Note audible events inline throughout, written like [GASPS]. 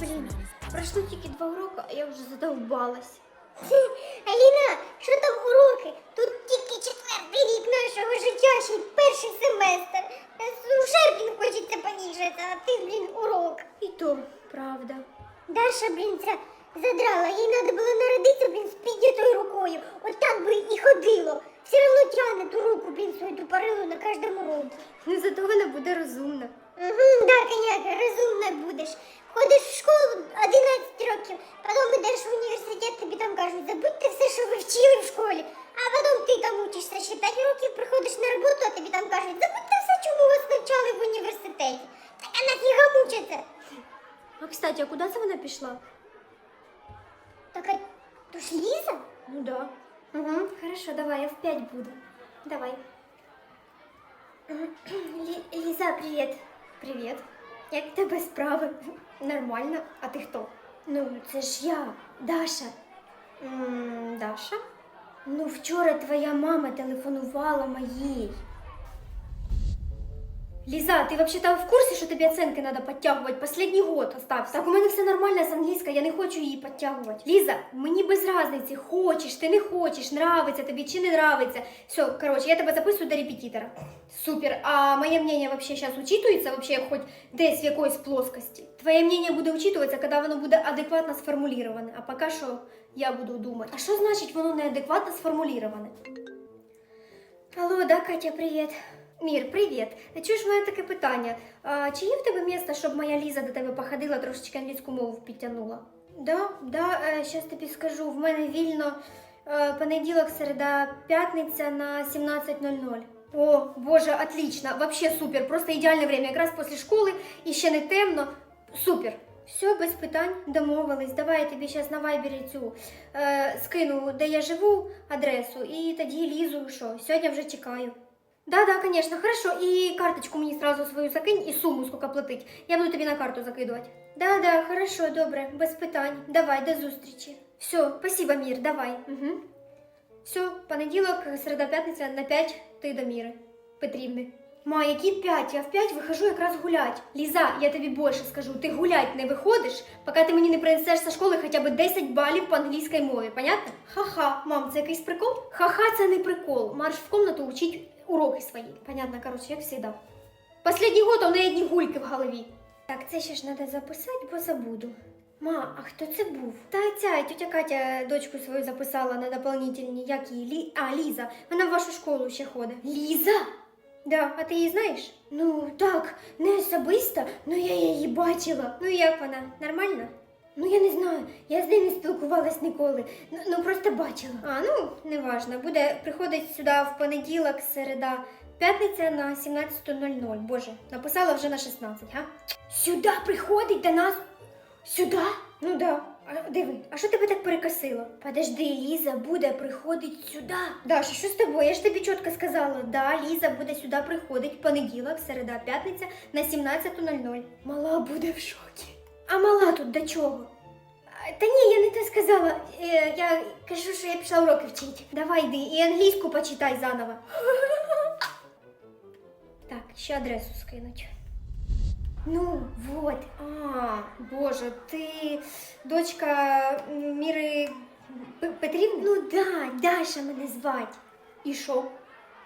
Блін, пройшло тільки два уроки, а я вже задовбалась. Аліна, що там уроки? Тут тільки четвертий рік нашого життя, ще й перший семестр. Шерпін хочеться поніжити, а ти, блін, урок. І то правда. Даша, блін, це задрала. Їй треба було народитися, блін, з піднятою рукою. От так би і ходило. Все одно тягне ту руку, блін, свою тупорилу на кожному уроці. Ну зато вона буде розумна. Угу, да, коняка, розумна будеш. Ходиш в школу 11 років, потім йдеш в університет, тобі там кажуть, забудьте все, що ви вчили в школі. А потім ти там учишся ще 5 років, приходиш на роботу, а тобі там кажуть, забудьте все, чому вас навчали в університеті. Так а нафіга мучиться? А кстати, а куди це вона пішла? Так а то ж Ліза? Ну да. Угу, хорошо, давай, я в п'ять буду. Давай. Лі- Ліза, привіт. Як в тебе справи? Нормально. А ти хто? Ну, це ж я, Даша. м Даша? Ну, вчора твоя мама телефонувала моїй. Ліза, ти взагалі в курсі, що тобі оценки треба підтягувати? Последній год остався. Так у мене все нормально з англійською, я не хочу її підтягувати. Ліза, мені без разниці, хочеш, ти не хочеш, нравиться тобі чи не нравиться. Все, коротше, я тебе записую до репетитора. Супер. А моє мнение вообще зараз учитується, вообще хоч десь в якоїсь плоскості? Твоє мнение буде учитуватися, коли воно буде адекватно сформулюване. А поки що я буду думати. А що значить воно неадекватно сформулюване? Алло, да, Катя, привіт. Мір, привіт. Чуєш, в мене таке питання. А, чи є в тебе місце, щоб моя Ліза до тебе походила, трошечки англійську мову підтягнула? Да, да, е, щас тобі скажу. В мене вільно е, понеділок, середа, п'ятниця на 17.00. О, боже, отлично, вообще супер, просто ідеальне время, якраз після школи і ще не темно. Супер. Все, без питань, домовились. Давай я тобі зараз на вайбері цю е, скину, де я живу, адресу, і тоді лізу, що сьогодні вже чекаю. Да, да, конечно, хорошо. І карточку мені сразу свою закинь і суму, скільки платить. Я буду тобі на карту закидувати. Да, да, хорошо, добре, без питань. Давай, до зустрічі. Все, спасибо, Мір, давай. Угу. Все, понеділок, середа, п'ятниця на 5 ти до Міри Петрівни. Ма, які 5? Я в 5 вихожу якраз гулять. Ліза, я тобі більше скажу, ти гулять не виходиш, поки ти мені не принесеш зі школи хоча б 10 балів по англійській мові, понятно? Ха-ха, мам, це якийсь прикол? Ха-ха, це не прикол. Марш в комнату учить уроки свої. Понятно, коротше, як завжди. Последній год у неї одні гульки в голові. Так, це ще ж треба записати, бо забуду. Ма, а хто це був? Та ця тетя Катя дочку свою записала на дополнительні, як її? Лі... А, Ліза. Вона в вашу школу ще ходить. Ліза? Да, а ти її знаєш? Ну так, не особисто, але я її бачила. Ну як вона? Нормально? Ну я не знаю, я з нею не спілкувалась ніколи. Ну, ну просто бачила. А, ну неважно. Буде приходить сюди в понеділок, середа, п'ятниця на 17.00. Боже, написала вже на 16, га? Сюди приходить до нас. Сюди? Ну да. А, диви, а що тебе так перекосило? Подожди, Ліза буде приходить сюди. Даша, що з тобою? Я ж тобі чітко сказала. Да, Ліза буде сюди приходить понеділок, середа, п'ятниця на 17.00. Мала буде в шокі. А мала тут до чого? Та ні, я не те сказала. Е, я кажу, що я пішла уроки вчити. Давай йди і англійську почитай заново. [LAUGHS] Так, ще адресу скинуть. Ну, вот. А, боже, ти дочка Міри Петрівни? Ну да, Даша мене звать. І що?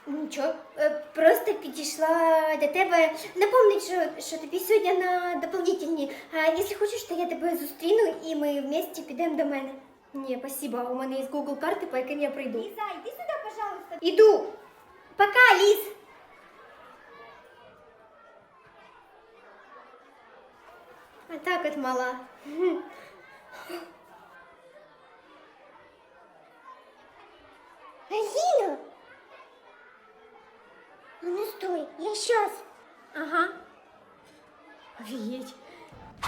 Нічого, е, просто підійшла до тебе. Напомнить, що, що тобі сьогодні на дополнительні. А якщо хочеш, то я тебе зустріну і ми вместе підемо до мене. Ні, спасибо, у мене є Google карти, по яким я прийду. Ліза, йди сюди, пожалуйста. Іду. Пока, Ліз. А так от мала. Аліна! А ну стой, я щас. Ага. Офигеть.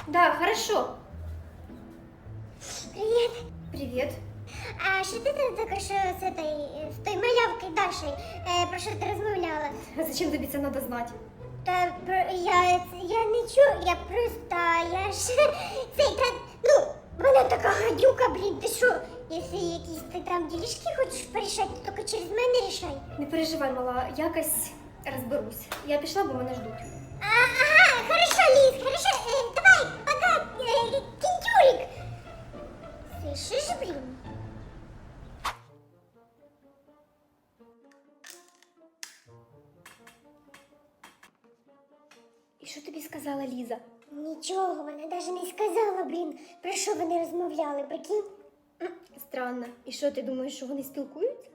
Да, хорошо. Привіт. Привет. А що ти там що з, этой, з тою малявкою Дашею, е, про що ти розмовляла? А [LAUGHS] зачем тобі це надо знати? Та про- я, я не чую, я просто, я ж, [LAUGHS] цей, та, ну, вона така гадюка, блін, ти що? Якщо якісь ти там ділішки хочеш порішати, то тільки через мене рішай. Не переживай, мала, якось розберусь. Я пішла, бо мене ждуть. А, ага, хорошо, Лиз, хорошо, э, давай, пока, э, кинтюрик. Слышишь, блин? І що тобі сказала Ліза? Нічого, вона навіть не сказала, блін, про що вони розмовляли, прикинь? Странно. І що ти думаєш, що вони спілкуються?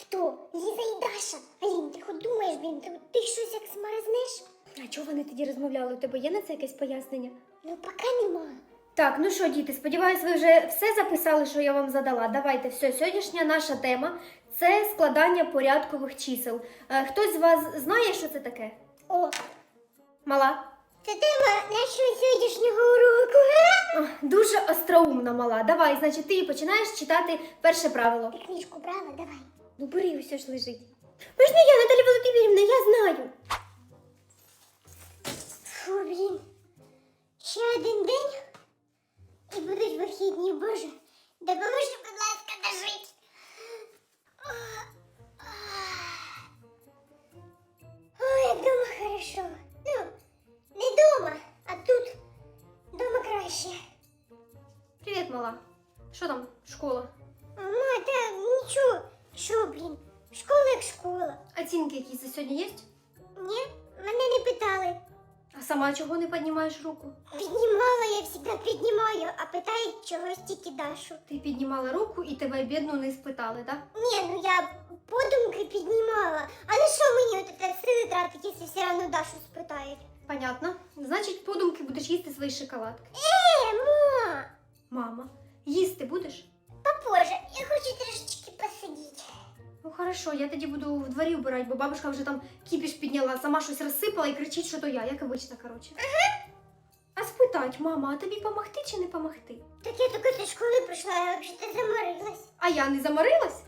Хто? Ліза і Даша. Алін, ти хоч думаєш, блін, ти, ти щось як смаразнеш? А чого вони тоді розмовляли? У тебе є на це якесь пояснення? Ну, поки нема. Так, ну що, діти, сподіваюсь, ви вже все записали, що я вам задала. Давайте, все, сьогоднішня наша тема це складання порядкових чисел. Е, хтось з вас знає, що це таке? О, Мала? це тема нашого сьогоднішнього уроку. [LAUGHS] О, дуже остроумна мала. Давай, значить, ти починаєш читати перше правило. Ти книжку брала, давай. Ну бери, усе ж лежить. Можна я, Наталя Володимирівна, я знаю. Фу, блін. Ще один день і будуть вихідні, боже. Допоможи, будь ласка, піднімаєш руку? Піднімала я завжди піднімаю, а питають чогось тільки Дашу. Ти піднімала руку і тебе бідну не спитали, так? Да? Ні, ну я подумки піднімала. А на що мені от це сили тратить, якщо все одно Дашу спитають? Понятно. Значить, подумки будеш їсти свої шоколадки. Е, ма! Мама, їсти будеш? Попозже, я хочу трошечки посидіти. Ну хорошо, я тоді буду в дворі вбирати, бо бабушка вже там кіпіш підняла, сама щось розсипала і кричить, що то я, як обично, коротше. А спитать, мама, а тобі помогти чи не помогти? Так я тільки зі школи прийшла, я взагалі заморилась. А я не заморилась?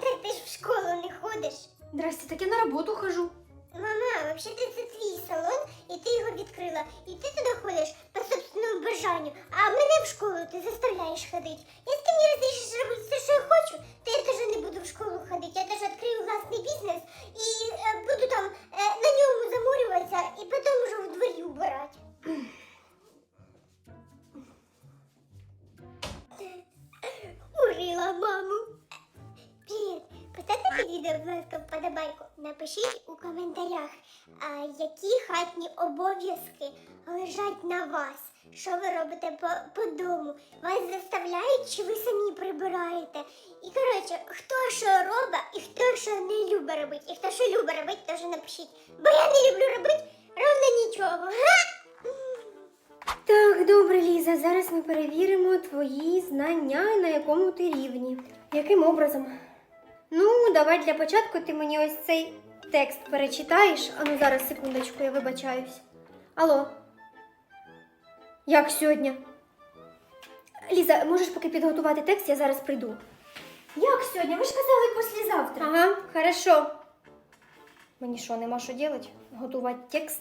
Так ти ж в школу не ходиш. Здрасте, так я на роботу хожу. Мама, взагалі це твій салон, і ти його відкрила. І ти туди ходиш по собственному бажанню, а мене в школу ти заставляєш ходити. Якщо ти мені розрішиш робити все, що я хочу, то я теж не буду в школу ходити. Я теж відкрию власний бізнес і е, буду там е, на ньому заморюватися і потім вже в дворі убирати. [CLEARS THROAT] відео, будь ласка, вподобайку. Напишіть у коментарях, які хатні обов'язки лежать на вас. Що ви робите по, по дому? Вас заставляють чи ви самі прибираєте? І коротше, хто що робить і хто що не любить робити. І хто що любить робити, теж напишіть. Бо я не люблю робити ровно нічого. Га! Так, добре, Ліза, зараз ми перевіримо твої знання на якому ти рівні. Яким образом? Ну, давай для початку ти мені ось цей текст перечитаєш. Ану, зараз секундочку, я вибачаюсь. Алло. Як сьогодні? Ліза, можеш поки підготувати текст, я зараз прийду. Як сьогодні? Ви ж казали післязавтра. Ага, хорошо. Мені що, нема що робити? Готувати текст?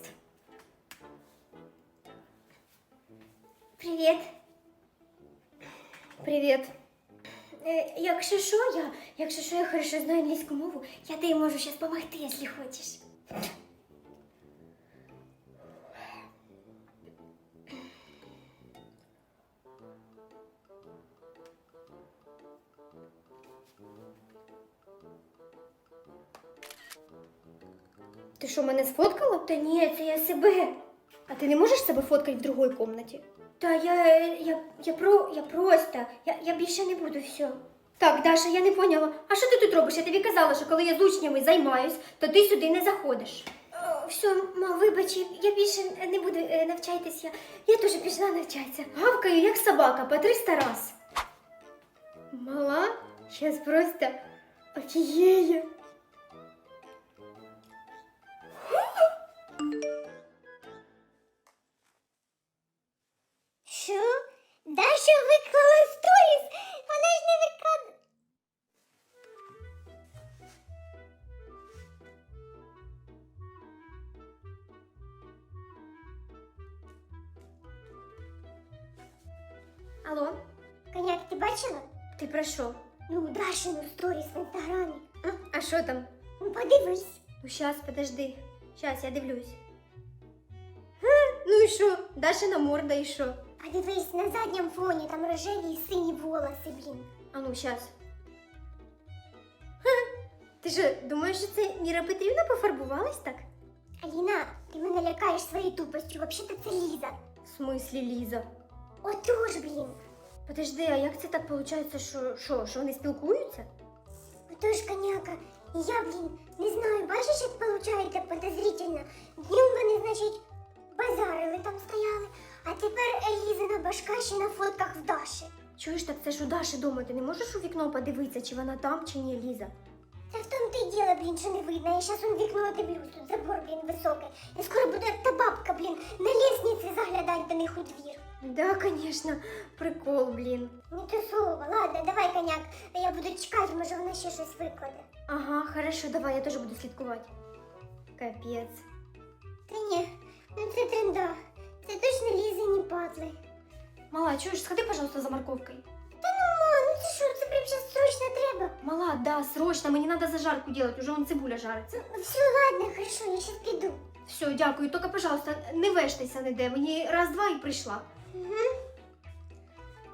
Привіт. Привіт. Е, якщо що, я, якщо що, я хорошо знаю англійську мову, я тобі можу зараз допомогти, якщо хочеш. Ти що, мене сфоткала? Та ні, це я себе. А ти не можеш себе фоткати в другій кімнаті? Та я, я, я, про, я просто, я, я більше не буду все. Так, Даша, я не поняла. А що ти тут робиш? Я тобі казала, що коли я з учнями займаюсь, то ти сюди не заходиш. Все, ма, вибач, я більше не буду е, навчатися. Я, я теж пішла навчатися. Гавкаю, як собака, по 300 раз. Мала, щас просто офігеє. виклала сторіс? Вона ж не виклала. Алло, Коняк, ти бачила? ти про що? Ну, Дашину сторіс в інстаграмі. А, а що там? Ну, подивись. Ну, щас, подожди. Щас, я дивлюсь. Ну і що? Дашина морда і що? А дивись, на задньому фоні там рожеві і сині волоси, блін. А ну, щас. Ха, Ти що, думаєш, що це Міра Петрівна пофарбувалась так? Аліна, ти мене лякаєш своєю тупостю, взагалі це Ліза. В смислі, Ліза? Отож, блін. Подожди, а як це так виходить, що, що, що вони спілкуються? Отож, коняка, і я, блін, не знаю, бачиш, як получається подозрительно. Днем вони, значить, базарили там стояли, а тепер Елізина башка ще на фотках в Даші. Чуєш, так це ж у Даші дома, ти не можеш у вікно подивитися, чи вона там, чи ні, Ліза? Та в тому ти діло, блін, що не видно. Я щас он вікно дивлюсь, тут забор, блін, високий. Я скоро буду як та бабка, блін, на лестниці заглядати до них у двір. Да, конечно, прикол, блін. Не то слово, ладно, давай, коняк, я буду чекати, може вона ще щось викладе. Ага, хорошо, давай, я теж буду слідкувати. Капець. Та ні, ну це тренда. Це точно Лізині падли. Мала, чуєш, сходи, пожалуйста, за морковкою. Та ну, ма, ну це що, це прям зараз срочно треба. Мала, да, срочно, мені треба зажарку делать, уже вон цибуля жариться. Ну все, ладно, хорошо, я сейчас піду. Все, дякую, тільки, пожалуйста, не вештайся ніде, мені раз-два і прийшла. Угу.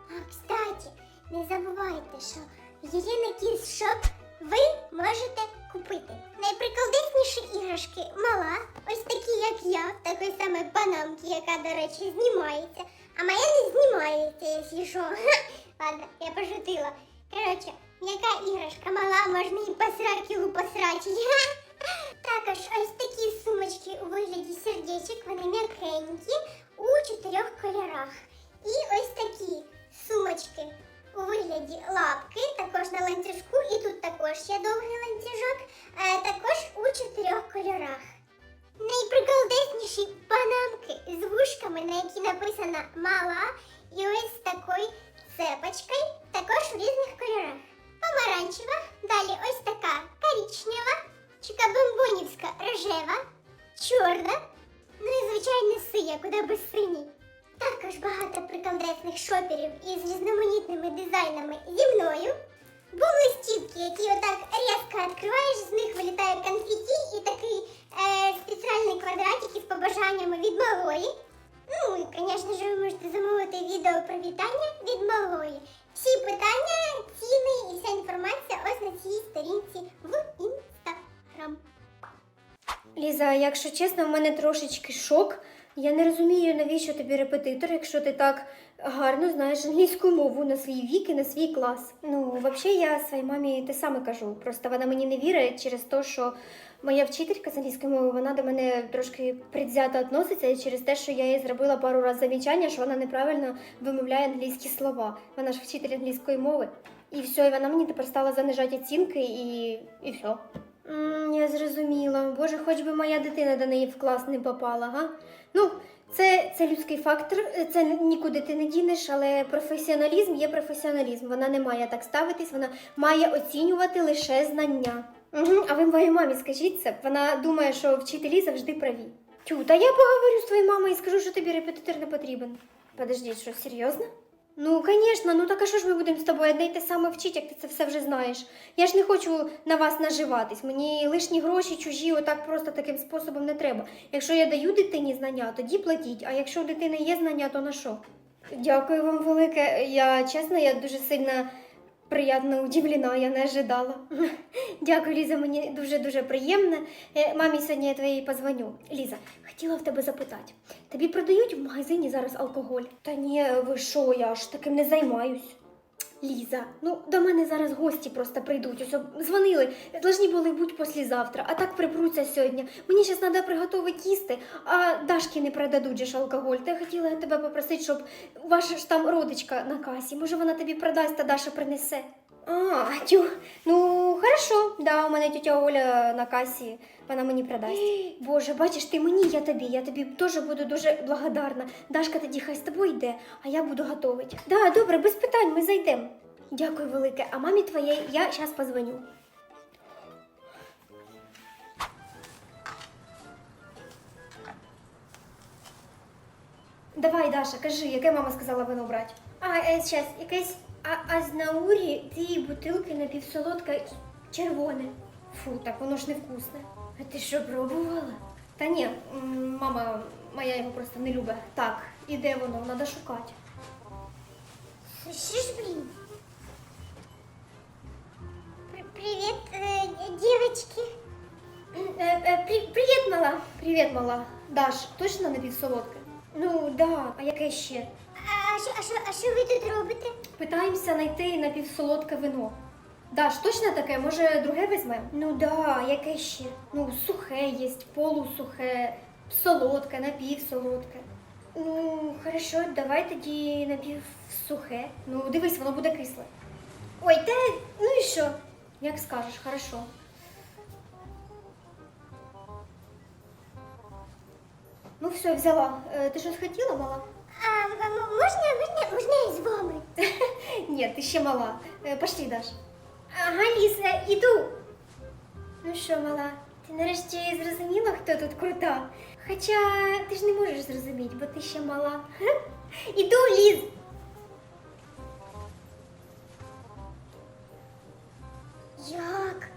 А, кстати, не забувайте, що в Єлена Кіс Шоп ви можете купити найприколдесніші іграшки мала, ось такі, як я, в такої самої панамки, яка, до речі, знімається. А моя не знімається, якщо що. [LAUGHS] Ладно, я пошутила. Коротше, яка іграшка мала, можна і по сракілу посрати. Чикабомбонівська рожева, чорна, ну і звичайно синя, куди без синій. Також багато приколдесних шоперів із різноманітними дизайнами зі мною. Були листівки, які отак різко відкриваєш, з них вилітає конфеті і такий е, спеціальний квадратик із побажаннями від малої. Ну і, звісно ж, ви можете замовити відео про вітання від малої. Всі питання, ціни і вся інформація ось на цій сторінці в інстаграм. Ліза, якщо чесно, в мене трошечки шок. Я не розумію, навіщо тобі репетитор, якщо ти так гарно знаєш англійську мову на свій вік і на свій клас. Ну, взагалі, я своїй мамі те саме кажу. Просто вона мені не вірить через те, що моя вчителька з англійської мови, вона до мене трошки предвзято відноситься і через те, що я їй зробила пару разів замічання, що вона неправильно вимовляє англійські слова. Вона ж вчитель англійської мови. І все, і вона мені тепер стала занижати оцінки і, і все. М, я зрозуміла. Боже, хоч би моя дитина до неї в клас не попала, га? Ну, це, це людський фактор, це нікуди ти не дінеш, але професіоналізм є професіоналізм. Вона не має так ставитись, вона має оцінювати лише знання. Угу. А ви моїй мамі скажіть це, вона думає, що вчителі завжди праві. Тю, та я поговорю з твоєю мамою і скажу, що тобі репетитор не потрібен. Подожди, що, серйозно? Ну, звісно, ну так а що ж ми будемо з тобою одне й те саме вчити, як ти це все вже знаєш? Я ж не хочу на вас наживатись. Мені лишні гроші чужі, отак просто таким способом не треба. Якщо я даю дитині знання, тоді платіть. А якщо у дитини є знання, то на що? Дякую вам велике. Я чесно, я дуже сильно приємно удивлена, я не ожидала. Дякую, Ліза, мені дуже-дуже приємно. Е, Мамі сьогодні я твоїй позвоню. Ліза, хотіла в тебе запитати. Тобі продають в магазині зараз алкоголь? Та ні, ви що, я ж таким не займаюсь. Ліза, ну до мене зараз гості просто прийдуть. Ось дзвонили, должні були бути післязавтра, а так припруться сьогодні. Мені зараз треба приготувати їсти, а Дашки не продадуть же ж алкоголь. Та я хотіла тебе попросити, щоб ваша ж там родичка на касі. Може вона тобі продасть, та Даша принесе. А, тю, ну хорошо, да, у мене тетя Оля на касі, вона мені продасть. [GASPS] Боже, бачиш, ти мені, я тобі, я тобі теж буду дуже благодарна. Дашка тоді хай з тобою йде, а я буду готувати. Да, добре, без питань, ми зайдемо. Дякую велике, а мамі твоєї я зараз позвоню. Давай, Даша, кажи, яке мама сказала вино брати? А, е, щас, якесь а, азнаурі, дві бутилки напівсолодке червоне. Фу, так воно ж невкусне. А ти що пробувала? Та ні, м, мама моя його просто не любить. Так, і де воно? Треба шукати. Що ж, блін? При- Привіт, е. М, е, е, мала. Привіт, мала. Даш, точно напівсолодке? Ну, да, а яке ще? А що, а що, а що ви тут робите? Питаємося знайти напівсолодке вино. Даш, точно таке? Може, друге візьмемо? Ну да, яке ще? Ну, сухе є, полусухе, солодке, напівсолодке. Ну, хорошо, давай тоді напівсухе. Ну, дивись, воно буде кисле. Ой, та ну і що? Як скажеш, хорошо. Ну все, взяла. Е, Ти щось хотіла, мала? А, можна, можна, можна і з вами? [LAUGHS] Ні, ти ще мала. Е, пошли, Даш. Ага, Ліса, іду. Ну що, мала, ти нарешті зрозуміла, хто тут крута? Хоча ти ж не можеш зрозуміти, бо ти ще мала. [LAUGHS] Іду, Ліз. Як?